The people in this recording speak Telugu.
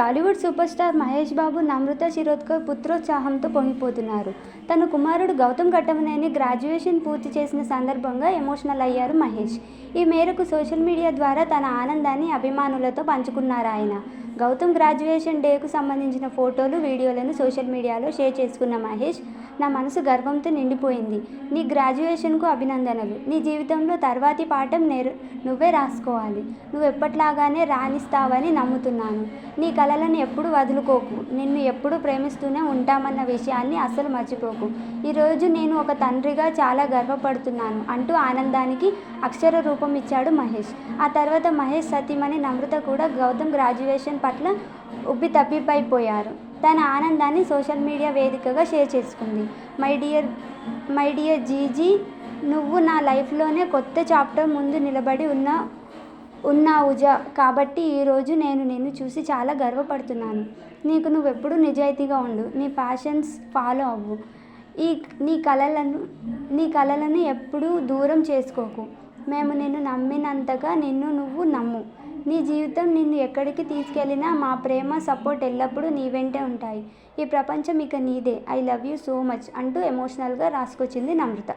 టాలీవుడ్ సూపర్ స్టార్ మహేష్ బాబు నమ్రత శిరోద్కర్ పుత్రోత్సాహంతో పొంగిపోతున్నారు. తన కుమారుడు గౌతమ్ కట్టమనేని గ్రాడ్యుయేషన్ పూర్తి చేసిన సందర్భంగా ఎమోషనల్ అయ్యారు మహేష్. ఈ మేరకు సోషల్ మీడియా ద్వారా తన ఆనందాన్ని అభిమానులతో పంచుకున్నారు ఆయన. గౌతమ్ గ్రాడ్యుయేషన్ డేకు సంబంధించిన ఫోటోలు వీడియోలను సోషల్ మీడియాలో షేర్ చేసుకున్న మహేష్ నా మనసు గర్వంతో నిండిపోయింది. నీ గ్రాడ్యుయేషన్కు అభినందనలు. నీ జీవితంలో తర్వాతి పాఠం నేరు నువ్వే రాసుకోవాలి. నువ్వు ఎప్పట్లాగానే రాణిస్తావని నమ్ముతున్నాను. నీ కలలను ఎప్పుడు వదులుకోకు. నిన్ను ఎప్పుడు ప్రేమిస్తూనే ఉంటామన్న విషయాన్ని అస్సలు మర్చిపోకు. ఈరోజు నేను ఒక తండ్రిగా చాలా గర్వపడుతున్నాను అంటూ ఆనందానికి అక్షర రూపం ఇచ్చాడు మహేష్. ఆ తర్వాత మహేష్ సతీమణి నమ్రత కూడా గౌతమ్ గ్రాడ్యుయేషన్ పట్ల ఉబ్బి తబ్బిబ్బైపోయారు. తన ఆనందాన్ని సోషల్ మీడియా వేదికగా షేర్ చేసుకుంది. My dear my dear GG నువ్వు నా లైఫ్లోనే కొత్త చాప్టర్ ముందు నిలబడి ఉన్న ఉన్నావుజా కాబట్టి ఈరోజు నేను నిన్ను చూసి చాలా గర్వపడుతున్నాను. నీకు నువ్వెప్పుడు నిజాయితీగా ఉండు. నీ ప్యాషన్స్ ఫాలో అవ్వు. ఈ నీ కళలను నీ కళలను ఎప్పుడూ దూరం చేసుకోకు. మేము నిన్ను నమ్మినంతగా నిన్ను నువ్వు నమ్ము. నీ జీవితం నిన్ను ఎక్కడికి తీసుకెళ్ళినా మా ప్రేమ సపోర్ట్ ఎల్లప్పుడూ నీ వెంటే ఉంటాయి. ఈ ప్రపంచం ఇక నీదే. I love you so much అంటూ ఎమోషనల్గా రాసుకొచ్చింది నమ్రత.